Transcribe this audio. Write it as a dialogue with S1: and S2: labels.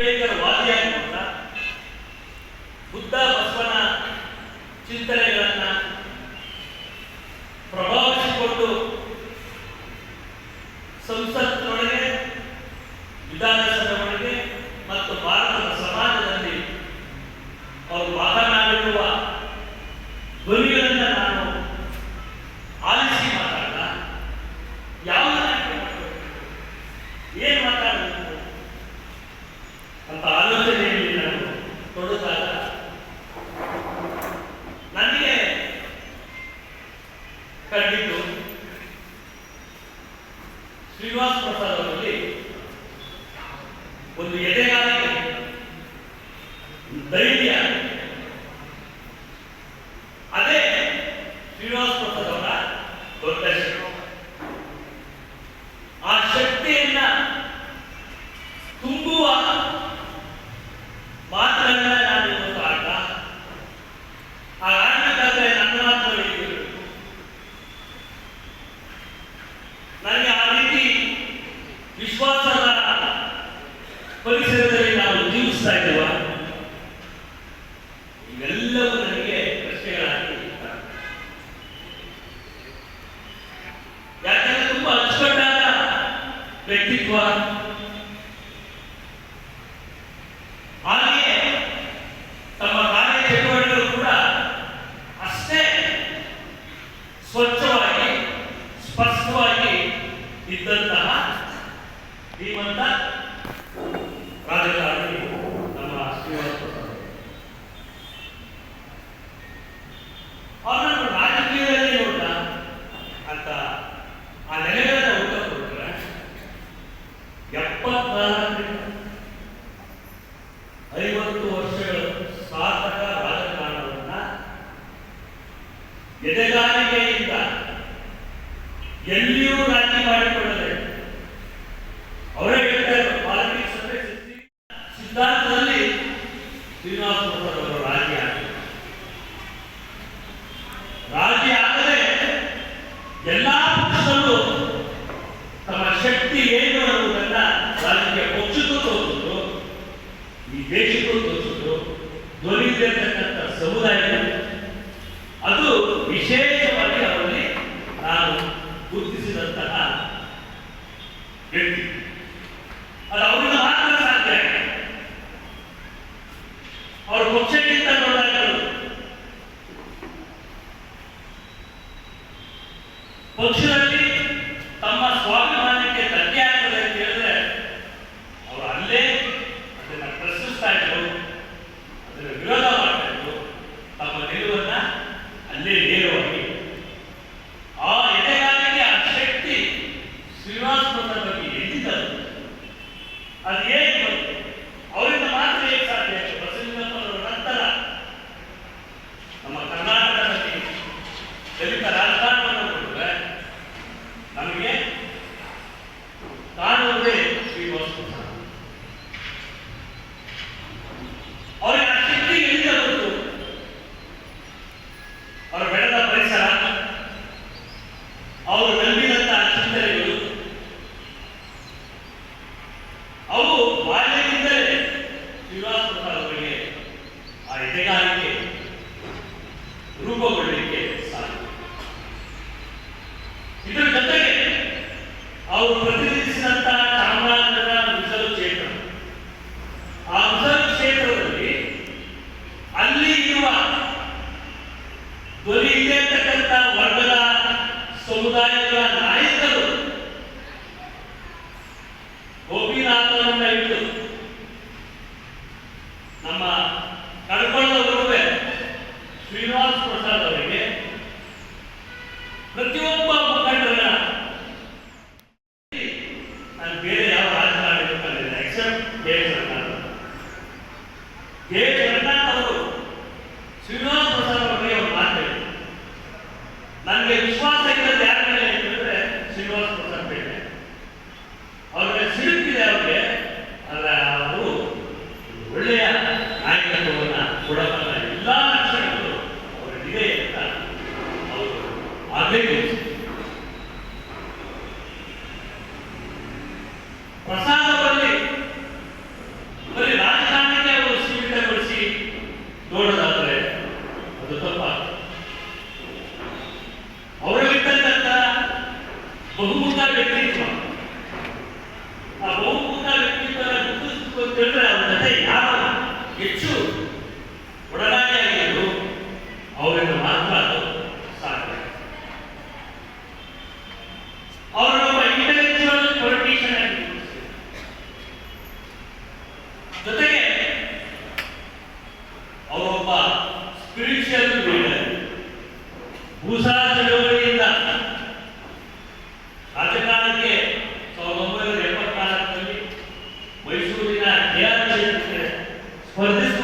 S1: ವಾದಿಯಾಗಿರುವಂತ ಬುದ್ಧ ಬಸವನ ಚಿಂತನೆಗಳನ್ನ ಪ್ರಭಾವಿಸಿಕೊಂಡು ಸಂಸತ್ನೊಳಗೆ ವಿಧಾನ ಕರೆದಿದ್ದು ಶ್ರೀನಿವಾಸ ಪ್ರಸಾದ್ ಅವರಲ್ಲಿ ಒಂದು ಎದೆ ವ್ಯಕ್ತಿತ್ವ. ಹಾಗೆಯೇ ತಮ್ಮ ಕಾರ್ಯ ಚಟುವಟಿಕೆಗಳು ಕೂಡ ಅಷ್ಟೇ ಸ್ವಚ್ಛವಾಗಿ ಸ್ಪಷ್ಟವಾಗಿ ಇದ್ದಂತಹ ಶ್ರೀಮಂತ ರಾಜಕಾರಣಿ ನಮ್ಮ ಶ್ರೀಮಂತ ಸಿದ್ಧಾಂತದಲ್ಲಿ ಶ್ರೀನಿವಾಸರವರು ರಾಜಿ ಆಗ್ತಾರೆ ರಾಜಿ ಆಗದೆ ಎಲ್ಲ ಪಕ್ಷಗಳು ತಮ್ಮ ಶಕ್ತಿ ಏನು ಅನ್ನುವುದನ್ನ ರಾಜಕೀಯ ಪಕ್ಷಕ್ಕೂ ತೋರಿಸಿದ್ರು, ಈ ದೇಶಕ್ಕೂ ತೋರಿಸಿದ್ರು ದೊರೆಯಿರತಕ್ಕಂಥ ಸಮುದಾಯ ಅದು ವಿಶೇಷವಾಗಿ ಅವರಲ್ಲಿ ನಾನು ಗುರುತಿಸಿದಂತಹ ವ್ಯಕ್ತಿ. 我去了 ಇದರ ಜೊತೆಗೆ ಅವರು ಪ್ರತಿನಿಧಿಸಿದಂತಹ ಚಾಮರಾಜನಗರ ಮೀಸಲು ಕ್ಷೇತ್ರ. ಆ ಮೀಸಲು ಕ್ಷೇತ್ರದಲ್ಲಿ ಅಲ್ಲಿ ಇರುವ ದೊರೆಯತಕ್ಕಂಥ ವರ್ಗದ ಸಮುದಾಯಗಳ ನಾಯಕ ದೇವರನ್ನ ತವರು ಶಿವ ಅವರಲ್ಲಿರ್ತಕ್ಕಂಥ ಬಹುಮುಖ ವ್ಯಕ್ತಿತ್ವ. ಆ ಬಹುಮುಖ ವ್ಯಕ್ತಿತ್ವ ಗುರುತಿಸಿಕೊಂಡ್ರೆ ಅವ್ರ ಜೊತೆ ಯಾರು ಹೆಚ್ಚು ಒಡನಾಡಿಯಾಗಿದ್ರು ಅವರನ್ನು ಮಾತ್ರ ಸಾಧ್ಯ. ಅವರು ಇಂಟೆಲೆಕ್ಚುವಲ್ ಪೊಲಿಟಿಷಿಯನ್ ಆಗಿ ಜೊತೆಗೆ ಅವರೊಬ್ಬ ಸ್ಪಿರಿಚುವಲ್ ಲೀಡರ್ ಭೂಸಾರ ಕೆಆರ್ ಕ್ಷೇತ್ರಕ್ಕೆ ಸ್ಪರ್ಧಿಸುವ